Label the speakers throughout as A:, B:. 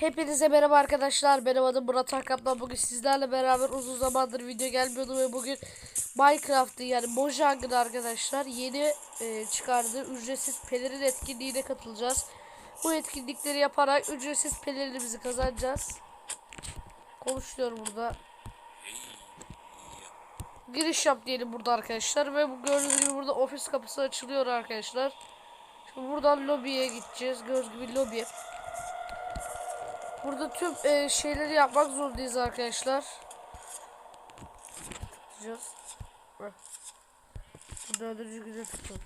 A: Hepinize merhaba arkadaşlar. Benim adım Murat Hakkap'tan. Bugün sizlerle beraber uzun zamandır video gelmiyordu ve bugün Minecraft'ı yani Mojang'ın arkadaşlar yeni e, çıkardığı ücretsiz pelerin etkinliğine katılacağız. Bu etkinlikleri yaparak ücretsiz pelerinimizi kazanacağız. Konuşuyorum burada. Giriş yap diyelim burada arkadaşlar ve bu gördüğünüz gibi burada ofis kapısı açılıyor arkadaşlar. Şimdi buradan lobiye gideceğiz. Gördüğünüz gibi lobi. Burada tüm e, şeyleri yapmak zorundayız arkadaşlar. Bu Dördüncü günde tıkladım.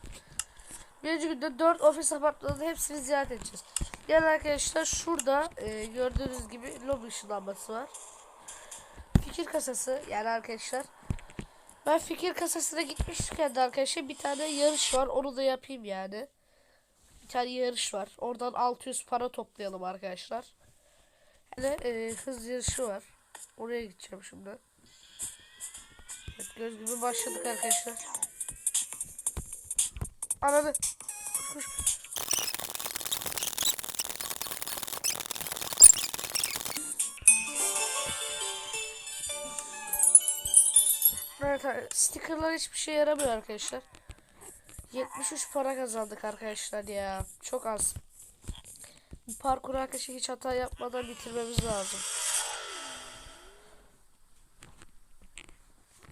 A: Birinci günde dört ofis apartmanının hepsini ziyaret edeceğiz. Yani arkadaşlar şurada e, gördüğünüz gibi lobi ışınlanması var. Fikir kasası yani arkadaşlar. Ben fikir kasasına gitmişken de arkadaşlar bir tane yarış var. Onu da yapayım yani. Bir tane yarış var. Oradan 600 para toplayalım arkadaşlar. Hele e, hız yarışı var. Oraya gideceğim şimdi. Evet, göz gibi başladık arkadaşlar. Ananı. Koş. Evet, ar- stickerlar hiçbir şey yaramıyor arkadaşlar. 73 para kazandık arkadaşlar ya. Çok az. Bu parkur arkadaşlar hiç hata yapmadan bitirmemiz lazım.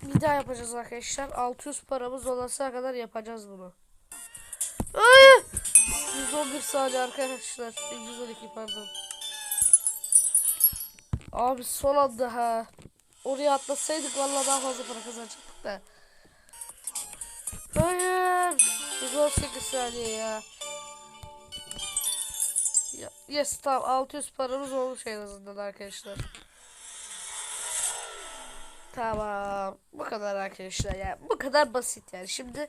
A: Bir daha yapacağız arkadaşlar. 600 paramız olana kadar yapacağız bunu. Ay! 111 saniye arkadaşlar. 112 pardon. Abi son anda ha. Oraya atlasaydık vallahi daha fazla para kazanacaktık da. Hayır. 118 saniye ya. Ya, yes tamam 600 paramız olmuş en azından arkadaşlar. Tamam. Bu kadar arkadaşlar yani. Bu kadar basit yani. Şimdi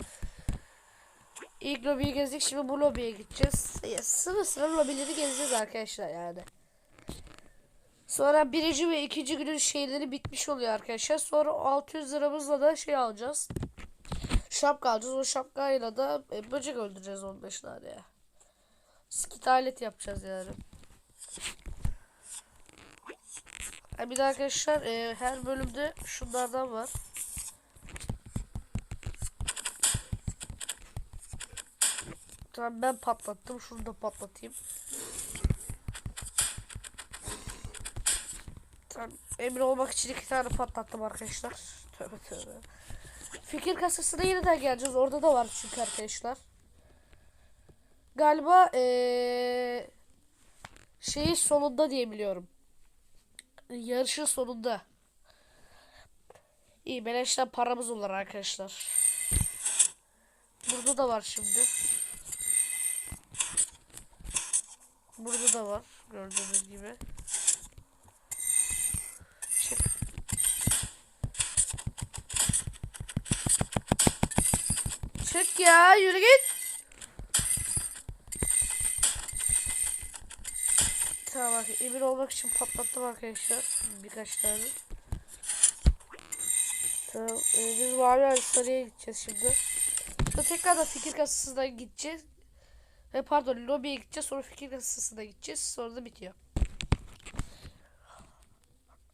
A: ilk lobiyi gezdik. Şimdi bu lobiye gideceğiz. Ya, sıra sıra lobileri gezeceğiz arkadaşlar yani. Sonra birinci ve ikinci günün şeyleri bitmiş oluyor arkadaşlar. Sonra 600 liramızla da şey alacağız. Şapka alacağız. O şapkayla da e, böcek öldüreceğiz 15 tane ya. Skit alet yapacağız. Ha, bir de arkadaşlar e, her bölümde şunlardan var. Tamam ben patlattım. Şunu da patlatayım. Tamam. Emin olmak için iki tane patlattım arkadaşlar. Tövbe tövbe. Fikir kasasına yeniden geleceğiz. Orada da var çünkü arkadaşlar. Galiba ee, şeyin sonunda diye biliyorum. Yarışın sonunda. İyi beleşten paramız olur arkadaşlar. Burada da var şimdi. Burada da var gördüğünüz gibi. Çık. Çık ya yürü git. Tamam bak emin olmak için patlattım arkadaşlar birkaç tane. Tamam e, biz mavi Arslanı'ya gideceğiz şimdi. Sonra tekrar da fikir kasasına gideceğiz. Ve pardon lobiye gideceğiz sonra fikir kasasına gideceğiz sonra da bitiyor.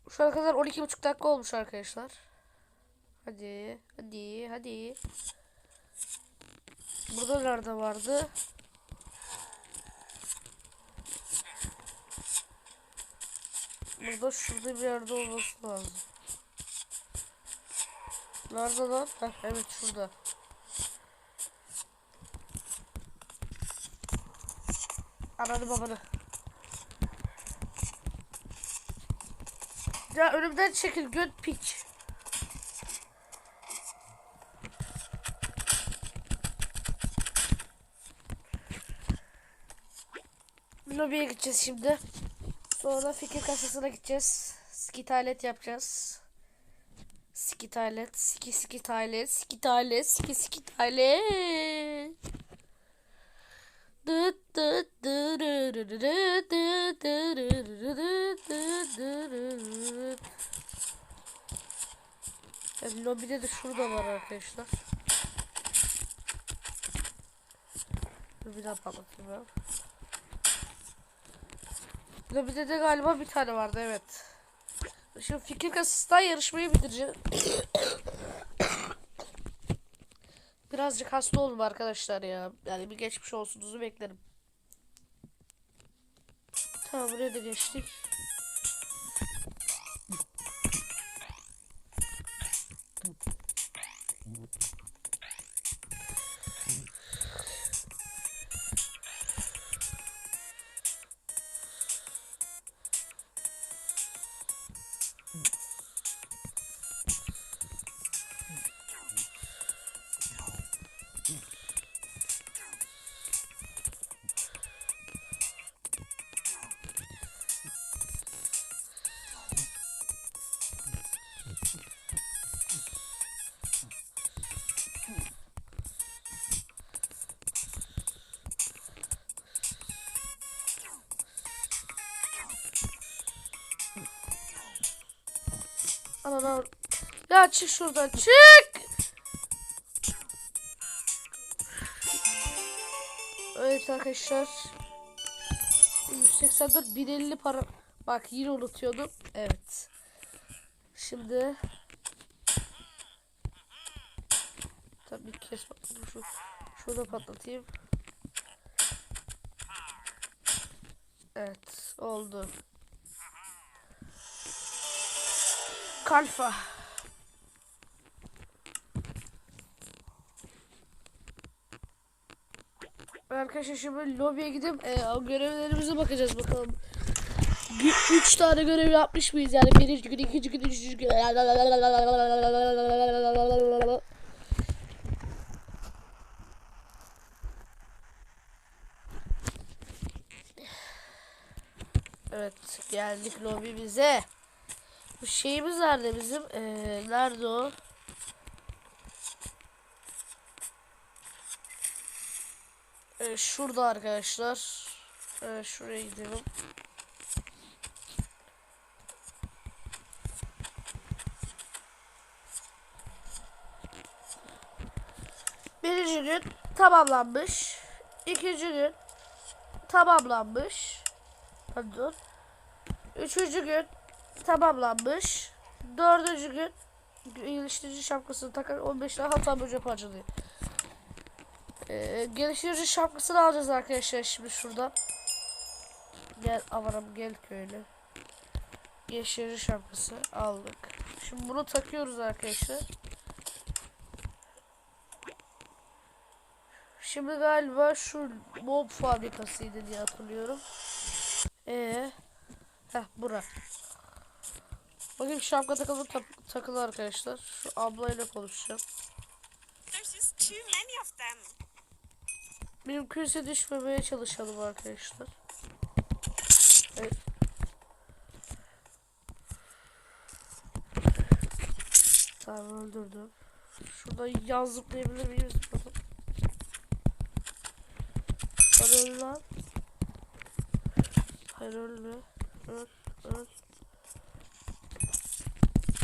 A: Şu ana kadar 12,5 dakika olmuş arkadaşlar. Hadi hadi hadi. Burada nerede vardı? Burada şurada bir yerde olması lazım. Nerede lan? Heh, evet şurada. Ananı babanı. Ya önümden çekil göt piç. Lobiye gideceğiz şimdi. Sonra fikir kasasına gideceğiz. Skit alet yapacağız. Skit alet, ski skit alet, skit alet, ski skit alet. Dıt dıt. Evet, lobide de şurada var arkadaşlar. Bir daha patlatayım ben. Lobide de galiba bir tane vardı evet. Şimdi fikir kasısından yarışmayı bitireceğim. Birazcık hasta oldum arkadaşlar ya. Yani bir geçmiş olsunuzu beklerim. Tamam buraya da geçtik. Aman. Ya çık şuradan çık. Evet arkadaşlar. 184 1050 para. Bak yine unutuyordum. Evet. Şimdi Tabii bir kez. Şu, şurada patlatayım. Evet oldu. Kalfa. Arkadaşlar şimdi lobiye gidip e, görevlerimize bakacağız bakalım. 3 tane görev yapmış mıyız yani birinci gün, ikinci gün, üçüncü gün. Evet geldik lobimize. Bu şeyimiz nerede bizim? Ee, nerede o? Ee, şurada arkadaşlar. Ee, şuraya gidelim. Birinci gün tamamlanmış. İkinci gün tamamlanmış. Pardon. Üçüncü gün tamamlanmış. Dördüncü gün geliştirici şapkasını takar 15 tane hata böcek parçalıyor. Ee, geliştirici şapkasını alacağız arkadaşlar şimdi şurada. Gel avaram gel köylü. Geliştirici şapkası aldık. Şimdi bunu takıyoruz arkadaşlar. Şimdi galiba şu mob fabrikasıydı diye hatırlıyorum. Ee, heh bura. Bakayım şapka takılı tak takılı arkadaşlar. Şu ablayla konuşacağım. Mümkünse düşmemeye çalışalım arkadaşlar. Evet. Tamam öldürdüm. Şurada yan zıplayabilir? Bakalım. Lan öl lan. Hayır ölme. Öl. Öl.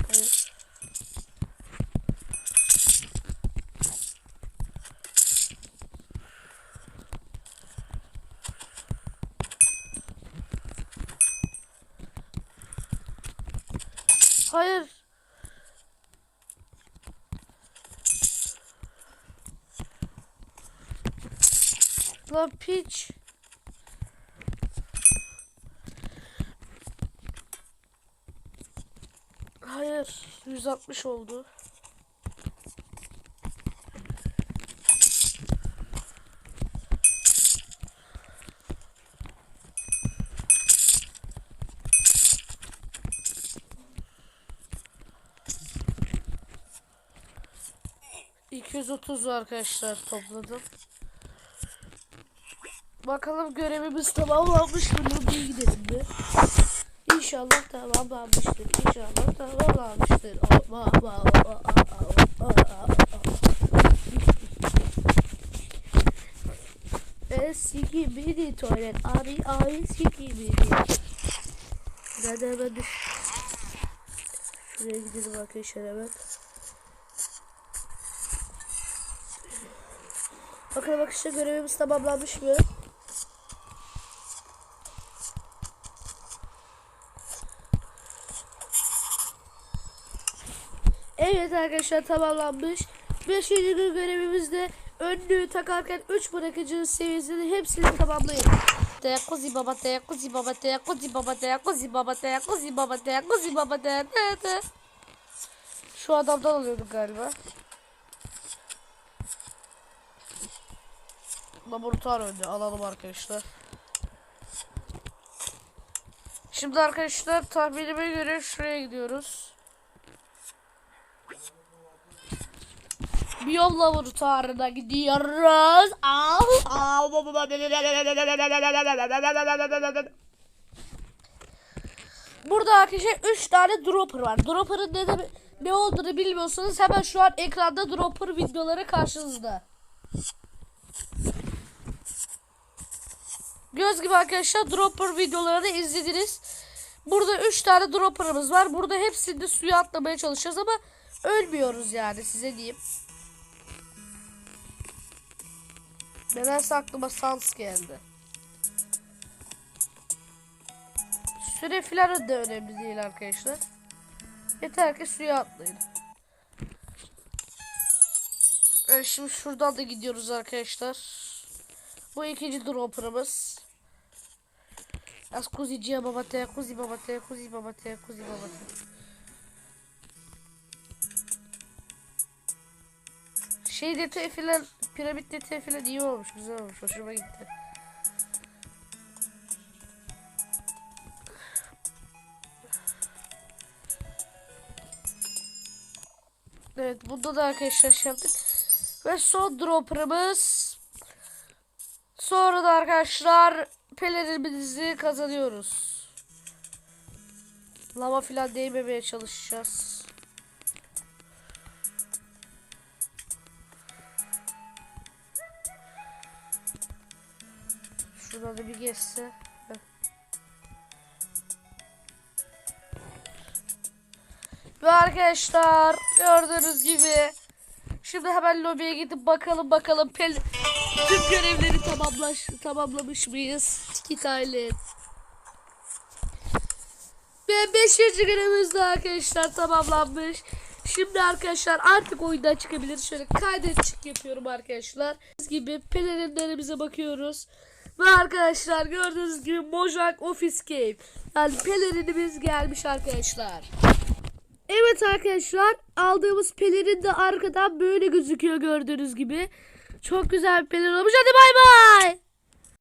A: Hayır. Hayır. Lan piç. Hayır. 160 oldu. ...230 arkadaşlar topladım. Bakalım görevimiz tamamlanmış mı? Lobiye gidelim bir. İnşallah tamamlanmıştır. İnşallah tamamlanmıştır. Ama, ama, ama, ama, ama, Eski gibi tuvalet abi abi eski gibi. Nerede hemen düş. Şuraya gidelim arkadaşlar hemen. Bakalım arkadaşlar görevimiz tamamlanmış mı? Evet arkadaşlar tamamlanmış. Beşinci gün görevimizde önlüğü takarken 3 bırakıcının seviyesini hepsini tamamlayın. Te kuzi baba te kuzi baba te kuzi baba te kuzi baba te kuzi baba te kuzi baba te te te. Şu adamdan alıyorduk galiba. Laboratuvar önce alalım arkadaşlar. Şimdi arkadaşlar tahminime göre şuraya gidiyoruz. Biyom laboratuvarına gidiyoruz. Burada arkadaşlar 3 tane dropper var. Dropper'ın ne, de- ne olduğunu bilmiyorsanız hemen şu an ekranda dropper videoları karşınızda. Göz gibi arkadaşlar dropper videolarını izlediniz. Burada 3 tane dropper'ımız var. Burada hepsini suya atlamaya çalışacağız ama ölmüyoruz yani size diyeyim. Nedense aklıma Sans geldi. Süre filan da önemli değil arkadaşlar. Yeter ki suya atlayın. Evet, şimdi şuradan da gidiyoruz arkadaşlar. Bu ikinci dropper'ımız. Az kuzici baba te kuzi baba te kuzi baba te kuzi baba te. Şey detayı filan piramit detayı filan iyi olmuş güzel olmuş hoşuma gitti. Evet bunda da arkadaşlar şey yaptık. Ve son dropper'ımız. Sonra da arkadaşlar pelerinimizi kazanıyoruz. Lava filan değmemeye çalışacağız. Şurada da bir geçse. Ve arkadaşlar gördüğünüz gibi şimdi hemen lobiye gidip bakalım bakalım pel tüm görevleri tamamlaş tamamlamış mıyız? Aile. Ve 5. günümüz de arkadaşlar tamamlanmış. Şimdi arkadaşlar artık oyundan çıkabilir. Şöyle kaydet çık yapıyorum arkadaşlar. Gördüğünüz gibi pelerinlerimize bakıyoruz. Ve arkadaşlar gördüğünüz gibi Mojang Office Game. Yani pelerinimiz gelmiş arkadaşlar. Evet arkadaşlar aldığımız pelerin de arkadan böyle gözüküyor gördüğünüz gibi. Çok güzel bir pelerin olmuş. Hadi bay bay.